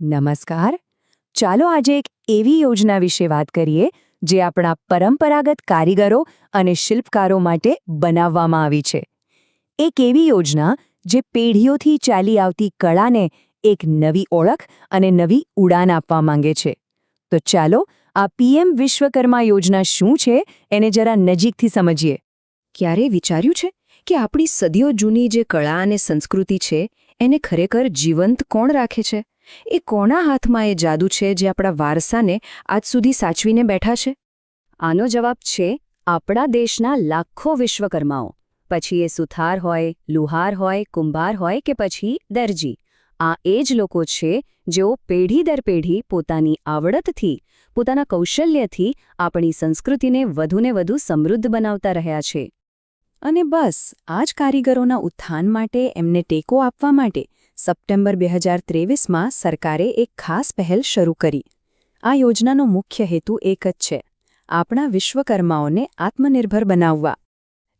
નમસ્કાર. ચાલો આજે એક એવી યોજના વિશે વાત કરીએ, જે આપણા પરંપરાગત કારીગરો અને શિલ્પકારો માટે બનાવવામાં આવી છે. એક એવી યોજના જે પેઢીઓથી ચાલી આવતી કળાને એક નવી ઓળખ અને નવી ઉડાન આપવા માંગે છે. તો ચાલો, આ પીએમ વિશ્વકર્મા યોજના શું છે, એને જરા નજીકથી સમજીએ. ક્યારે વિચાર્યું છે કે આપણી સદીઓ જૂની જે કળા અને સંસ્કૃતિ છે, એને ખરેખર જીવંત કોણ રાખે છે? એ કોના હાથમાં એ જાદુ છે જે આપણા વારસાને આજ સુધી સાચવીને બેઠા છે? આનો જવાબ છે, આપણા દેશના લાખો વિશ્વકર્માઓ. પછી એ સુથાર હોય, લુહાર હોય, કુંભાર હોય કે પછી દરજી. આ એ જ લોકો છે જેઓ પેઢી દર પેઢી પોતાની આવડતથી, પોતાના કૌશલ્યથી આપણી સંસ્કૃતિને વધુને વધુ સમૃદ્ધ બનાવતા રહ્યા છે. અને બસ, આ જ કારીગરોના ઉત્થાન માટે એમને ટેકો આપવા માટે સપ્ટેમ્બર બે હજાર ત્રેવીસમાં સરકારે એક ખાસ પહેલ શરૂ કરી. આ યોજનાનો મુખ્ય હેતુ એક જ છે, આપણા વિશ્વકર્માઓને આત્મનિર્ભર બનાવવા.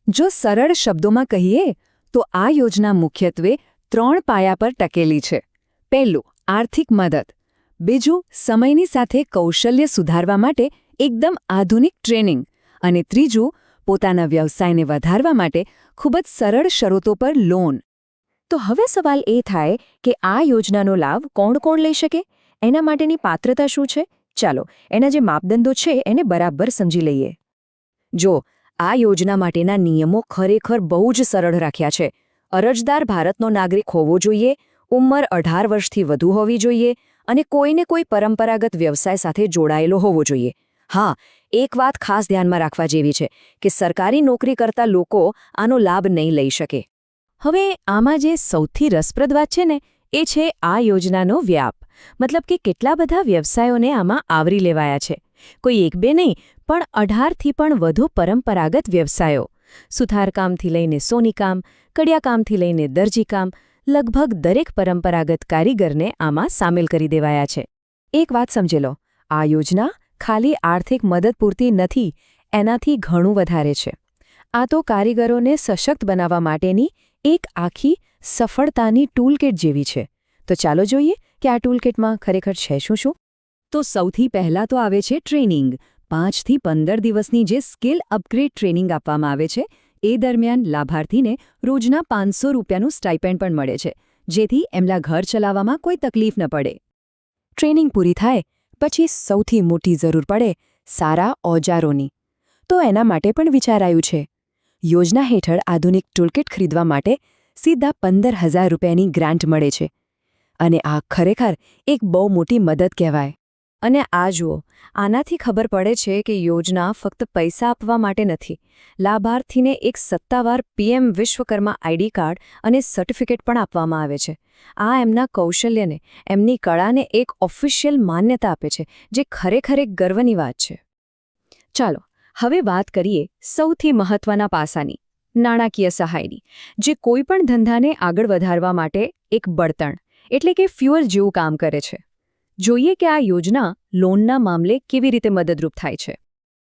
જો સરળ શબ્દોમાં કહીએ, તો આ યોજના મુખ્યત્વે ત્રણ પાયા પર ટકેલી છે. પહેલું, આર્થિક મદદ. બીજું, સમયની સાથે કૌશલ્ય સુધારવા માટે એકદમ આધુનિક ટ્રેનિંગ. અને ત્રીજું, પોતાના વ્યવસાયને વધારવા માટે ખૂબ જ સરળ શરતો પર લોન. તો હવે સવાલ એ થાય કે આ યોજનાનો લાભ કોણ કોણ લઈ શકે? એના માટેની પાત્રતા શું છે? ચાલો, એના જે માપદંડો છે એને બરાબર સમજી લઈએ. જો, આ યોજના માટેના નિયમો ખરેખર બહુ જ સરળ રાખ્યા છે. અરજદાર ભારતનો નાગરિક હોવો જોઈએ, ઉંમર અઢાર વર્ષથી વધુ હોવી જોઈએ અને કોઈને કોઈ પરંપરાગત વ્યવસાય સાથે જોડાયેલો હોવો જોઈએ. હા, એક વાત ખાસ ધ્યાનમાં રાખવા જેવી છે કે સરકારી નોકરી કરતા લોકો આનો લાભ નહીં લઈ શકે. હવે આમાં જે સૌથી રસપ્રદ વાત છે ને, એ છે આ યોજનાનો વ્યાપ. મતલબ કે કેટલા બધા વ્યવસાયોને આમાં આવરી લેવાયા છે. કોઈ એક બે નહીં, પણ અઢારથી પણ વધુ પરંપરાગત વ્યવસાયો. સુથારકામથી લઈને સોનીકામ, કડિયાકામથી લઈને દરજીકામ, લગભગ દરેક પરંપરાગત કારીગરને આમાં સામેલ કરી દેવાયા છે. એક વાત સમજી લો, આ યોજના ખાલી આર્થિક મદદ પૂરતી નથી, એનાથી ઘણું વધારે છે. આ તો કારીગરોને સશક્ત બનાવવા માટેની એક આખી સફળતાની ટૂલકેટ જેવી છે. તો ચાલો જોઈએ કે આ ટૂલકેટમાં ખરેખર છે શું શું? તો સૌથી પહેલાં તો આવે છે ટ્રેનિંગ પાંચથી પંદર દિવસની જે સ્કિલ અપગ્રેડ ટ્રેનિંગ આપવામાં આવે છે, એ દરમિયાન લાભાર્થીને રોજના પાંચસો રૂપિયાનું સ્ટાઇપેન્ડ પણ મળે છે, જેથી એમના ઘર ચલાવવામાં કોઈ તકલીફ ન પડે. ટ્રેનિંગ પૂરી થાય, પછી સૌથી મોટી જરૂર પડે સારા ઓજારોની. તો એના માટે પણ વિચારાયું છે. યોજના હેઠળ આધુનિક ટૂલકિટ ખરીદવા માટે સીધા પંદર હજાર રૂપિયાની ગ્રાન્ટ મળે છે. અને આ ખરેખર એક બહુ મોટી મદદ કહેવાય. અને આ જુઓ, આનાથી ખબર પડે છે કે યોજના ફક્ત પૈસા આપવા માટે નથી. લાભાર્થીને એક સત્તાવાર પીએમ વિશ્વકર્મા આઈડી કાર્ડ અને સર્ટિફિકેટ પણ આપવામાં આવે છે. આ એમના કૌશલ્યને, એમની કળાને એક ઓફિશિયલ માન્યતા આપે છે, જે ખરેખર એક ગર્વની વાત છે. ચાલો હવે વાત કરીએ સૌથી મહત્વના પાસાની, નાણાકીય સહાયની, જે કોઈપણ ધંધાને આગળ વધારવા માટે એક બળતણ, એટલે કે ફ્યુઅલ જેવું કામ કરે છે. જોઈએ કે આ યોજના લોનના મામલે કેવી રીતે મદદરૂપ થાય છે.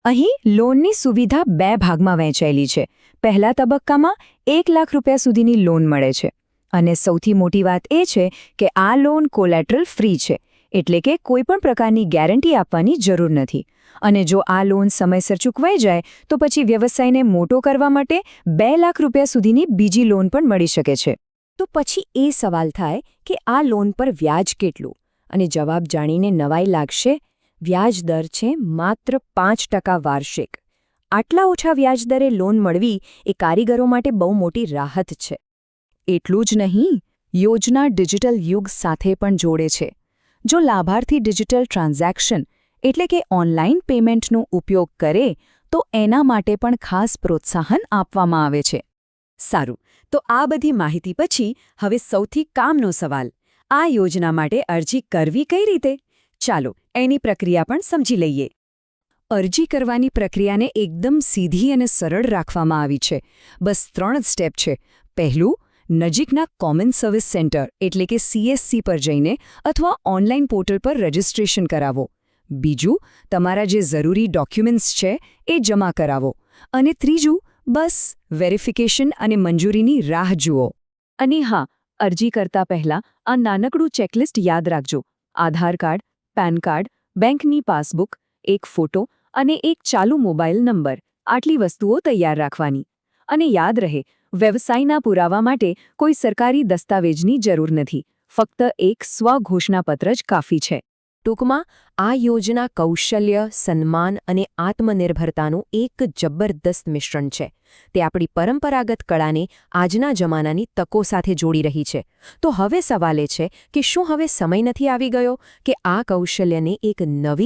અહીં લોનની સુવિધા બે ભાગમાં વહેંચાયેલી છે. પહેલા તબક્કામાં એક લાખ રૂપિયા સુધીની લોન મળે છે. અને સૌથી મોટી વાત એ છે કે આ લોન કોલેટ્રલ ફ્રી છે. એટલે કે કોઈપણ પ્રકારની ગેરંટી આપવાની જરૂર નથી. અને જો આ લોન સમયસર ચૂકવાઈ જાય, તો પછી વ્યવસાયને મોટો કરવા માટે બે લાખ રૂપિયા સુધીની બીજી લોન પણ મળી શકે છે. તો પછી એ સવાલ થાય કે આ લોન પર વ્યાજ કેટલું? અને જવાબ જાણીને નવાઈ લાગશે, વ્યાજ દર છે માત્ર પાંચ ટકા વાર્ષિક. આટલા ઓછા વ્યાજદરે લોન મળવી એ કારીગરો માટે બહુ મોટી રાહત છે. એટલું જ નહીં, યોજના ડિજિટલ યુગ સાથે પણ જોડે છે. જો લાભાર્થી ડિજિટલ ટ્રાન્ઝેક્શન એટલે કે ઓનલાઈન પેમેન્ટનો ઉપયોગ કરે, તો એના માટે પણ ખાસ પ્રોત્સાહન આપવામાં આવે છે. સારું, તો આ બધી માહિતી પછી હવે સૌથી કામનો સવાલ, આ યોજના માટે અરજી કરવી કઈ રીતે? ચાલો, એની પ્રક્રિયા પણ સમજી લઈએ. અરજી કરવાની પ્રક્રિયાને એકદમ સીધી અને સરળ રાખવામાં આવી છે. બસ ત્રણ સ્ટેપ છે. પહેલું નજીકના કોમન સર્વિસ સેન્ટર, એટલે કે સીએસસી પર જઈને અથવા ઓનલાઈન પોર્ટલ પર રજિસ્ટ્રેશન કરાવો. બીજું, તમારા જે જરૂરી ડોક્યુમેન્ટ્સ છે, એ જમા કરાવો. અને ત્રીજું, બસ, વેરિફિકેશન અને મંજૂરીની રાહ જુઓ. અને હા, અરજી કરતા પહેલા આ નાનકડું ચેકલિસ્ટ યાદ રાખજો. આધાર કાર્ડ, પેન કાર્ડ, બેંકની પાસબુક, એક ફોટો અને એક ચાલુ મોબાઈલ નંબર, આટલી વસ્તુઓ તૈયાર રાખવાની. અને યાદ રહે વ્યવસાયના પુરાવા માટે કોઈ સરકારી દસ્તાવેજની જરૂર નથી. ફક્ત એક સ્વઘોષણાપત્ર જ કાફી છે. ટૂંકમાં, આ યોજના કૌશલ્ય, સન્માન અને આત્મનિર્ભરતાનું એક જબરદસ્ત મિશ્રણ છે. તે આપણી પરંપરાગત કળાને આજના જમાનાની તકો સાથે જોડી રહી છે. તો હવે સવાલ એ છે કે શું હવે સમય નથી આવી ગયો કે આ કૌશલ્યને એક નવી